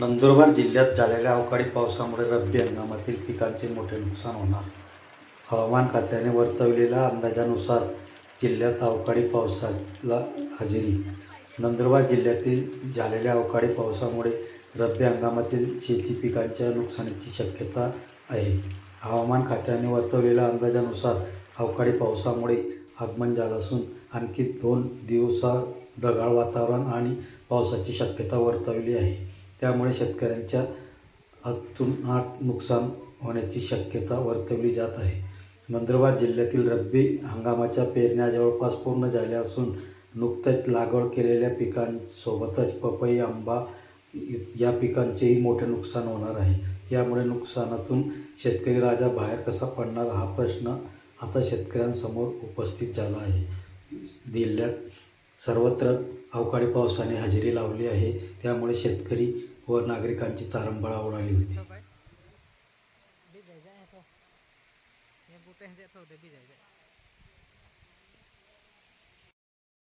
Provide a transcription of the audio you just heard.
नंदुरबार जिल्ह्यात झालेल्या अवकाळी पावसामुळे रब्बी हंगामातील पिकांचे मोठे नुकसान होणार. हवामान खात्याने वर्तवलेल्या अंदाजानुसार जिल्ह्यात अवकाळी पावसाला हजेरी. नंदुरबार जिल्ह्यातील झालेल्या अवकाळी पावसामुळे रब्बी हंगामातील शेती पिकांच्या नुकसानीची शक्यता आहे. हवामान खात्याने वर्तवलेल्या अंदाजानुसार अवकाळी पावसामुळे आगमन झालं असून आणखी दोन दिवसा ढगाळ वातावरण आणि पावसाची शक्यता वर्तवली आहे. त्यामुळे शेतकऱ्यांच्या अतोनात नुकसान होण्याची शक्यता वर्तवली जात आहे. नंदुरबार जिल्ह्यातील रब्बी हंगामाच्या पेरण्या जवळपास पूर्ण झाल्या असून नुकत्याच लागवड केलेल्या पिकांसोबतच पपई आंबा या पिकांचेही मोठे नुकसान होणार आहे. यामुळे नुकसानातून शेतकरी राजा बाहेर कसा पडणार हा प्रश्न आता शेतकऱ्यांसमोर उपस्थित झाला आहे. जिल्ह्यात सर्वत्र अवकाळी पावसाने हजेरी लावली आहे. त्यामुळे शेतकरी व नागरिकांची तारंबळा उडाली होती.